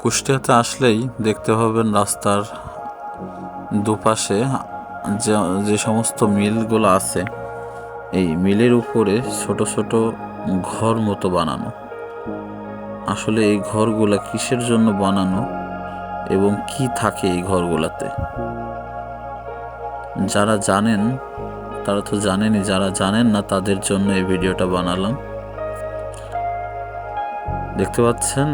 কুষ্টিয়াতে আসলেই দেখতে পাবেন রাস্তার দুপাশে যে যে সমস্ত মিলগুলো আছে, এই মিলের উপরে ছোট ছোট ঘর মতো বানানো। আসলে এই ঘরগুলা কিসের জন্য বানানো এবং কি থাকে এই ঘরগুলাতে? যারা জানেন, তারা তো জানেনই, যারা জানেন না তাদের জন্য এই ভিডিওটা বানালাম। দেখতে পাচ্ছেন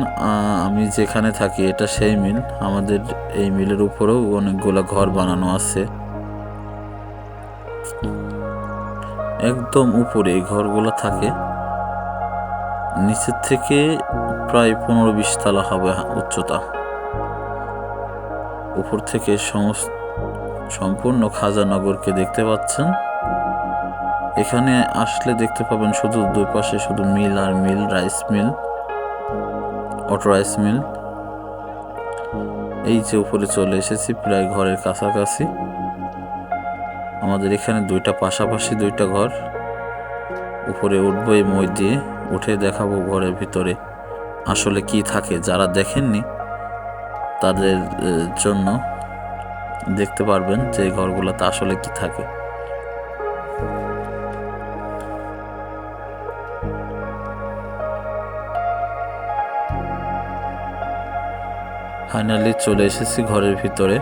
আমি যেখানে থাকি এটা সেই মিল। আমাদের এই মিলের উপরেও অনেকগুলা ঘর বানানো আছে। একদম উপরে এই ঘরগুলো থাকে। নিচের থেকে প্রায় পনেরো বিশ তলা হবে উচ্চতা। উপর থেকে সমস্ত সম্পূর্ণ খাজানগরকে দেখতে পাচ্ছেন। এখানে আসলে দেখতে পাবেন শুধু দুই পাশে শুধু মিল আর mill, rice mill. Auto rice mill. এই যে উপরে চলে এসেছি, প্রায় ঘরের কাছাকাছি। আমাদের এখানে দুইটা পাশাপাশি দুইটা ঘর। উপরে উঠবো এই মই দিয়ে, উঠে দেখাবো ঘরের ভিতরে আসলে কি থাকে। যারা দেখেননি তাদের জন্য দেখতে পারবেন যে ঘরগুলোতে আসলে কি থাকে। ফাইনালি চলে এসেছি ঘরের ভিতরে।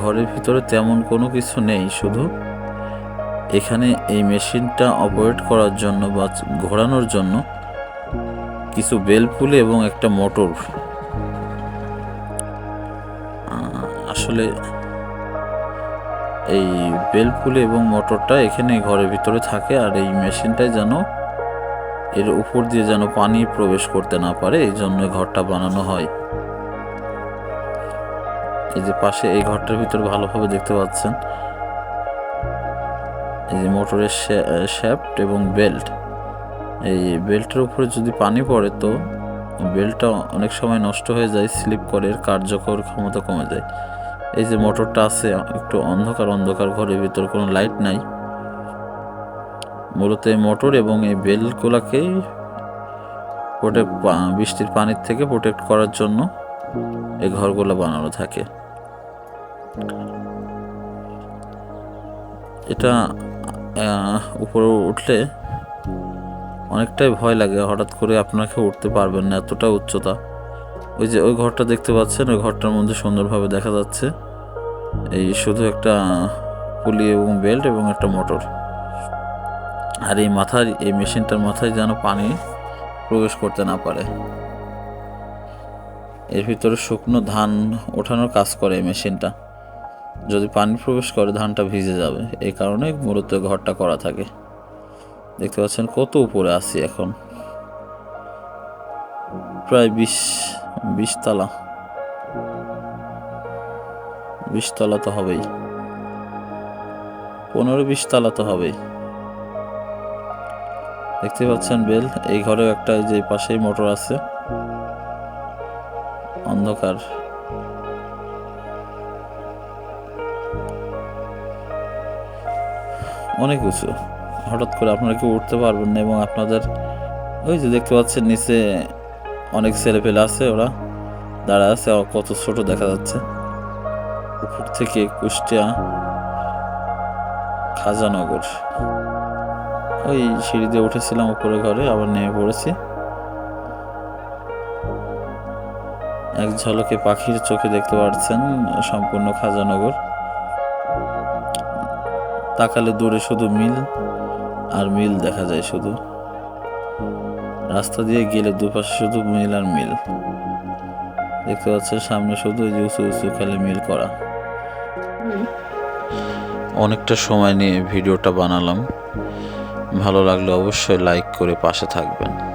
ঘরের ভিতরে তেমন কোনো কিছু নেই, শুধু এখানে এই মেশিনটা অপারেট করার জন্য বা ঘোরানোর জন্য কিছু বেল পুলি এবং একটা মোটর। আসলে এই বেল পুলি এবং মোটরটা এখানে ঘরের ভিতরে থাকে আর এই মেশিনটাই যেন এর উপর দিয়ে যেন পানি প্রবেশ করতে না পারে, এই জন্য ঘরটা বানানো হয়। এই যে পাশে এই ঘরটার ভিতর ভালোভাবে দেখতে পাচ্ছেন। এই যে মোটরের শ্যাফট এবং বেল্ট। এই বেল্টের উপরে যদি পানি পড়ে তো বেল্টটা অনেক সময় নষ্ট হয়ে যায়, স্লিপ করে, এর কার্যকর ক্ষমতা কমে যায়। এই যে মোটরটা আছে, একটু অন্ধকার অন্ধকার ঘরের ভিতর, কোনো লাইট নাই। মূলত এই মোটর এবং এই বেলগুলাকে প্রোটেক্ট বৃষ্টির পানির থেকে প্রোটেক্ট করার জন্য এই ঘরগুলো বানানো থাকে। এটা উপরে উঠলে অনেকটাই ভয় লাগে, হঠাৎ করে আপনাকে উঠতে পারবেন না, এতটা উচ্চতা। ওই যে, ওই ঘরটা দেখতে পাচ্ছেন, ওই ঘরটার মধ্যে সুন্দরভাবে দেখা যাচ্ছে। এই শুধু একটা পুলি এবং বেল্ট এবং একটা মোটর। আর এই মাথার, এই মেশিনটার মাথায় যেন পানি প্রবেশ করতে না পারে। এর ভিতরে শুকনো ধান ওঠানোর কাজ করে এই মেশিনটা। যদি পানি প্রবেশ করে, ধানটা ভিজে যাবে। এই কারণে মূলত ঘরটা করা থাকে। দেখতে পাচ্ছেন কত উপরে আছি এখন। প্রায় বিশ বিশ তলা বিশ তলা তো হবেই। পনেরো বিশ তলা তো হবেই। দেখতে পাচ্ছেন বেল, এই ঘরে একটা যে পাশেই মোটর আছে। অন্ধকার। অনেক উঁচু। হঠাৎ করে আপনারা কেউ উঠতে পারবেন না এবং আপনাদের ওই যে দেখতে পাচ্ছেন নিচে অনেক ছেলে পেলে আছে ওরা। দাঁড়া আছে কত ছোট দেখা যাচ্ছে। উপর থেকে কুষ্টিয়া খাজানগর। ওই সিঁড়ি দিয়ে উঠেছিলাম উপরে ঘরে আবার নেমে পড়েছি। এক ঝলকে পাখির চোখে দেখতে পাচ্ছেন সম্পূর্ণ খাজানগর। তাকালে দূরে শুধু মিল আর মিল দেখা যায় শুধু। রাস্তা দিয়ে গেলে দুপাশে শুধু মিল আর মিল। দেখতে পাচ্ছেন সামনে শুধু ওই যে উঁচু উঁচু খালি মিল করা। অনেকটা সময় নিয়ে ভিডিওটা বানালাম। ভালো লাগলে অবশ্যই লাইক করে পাশে থাকবেন।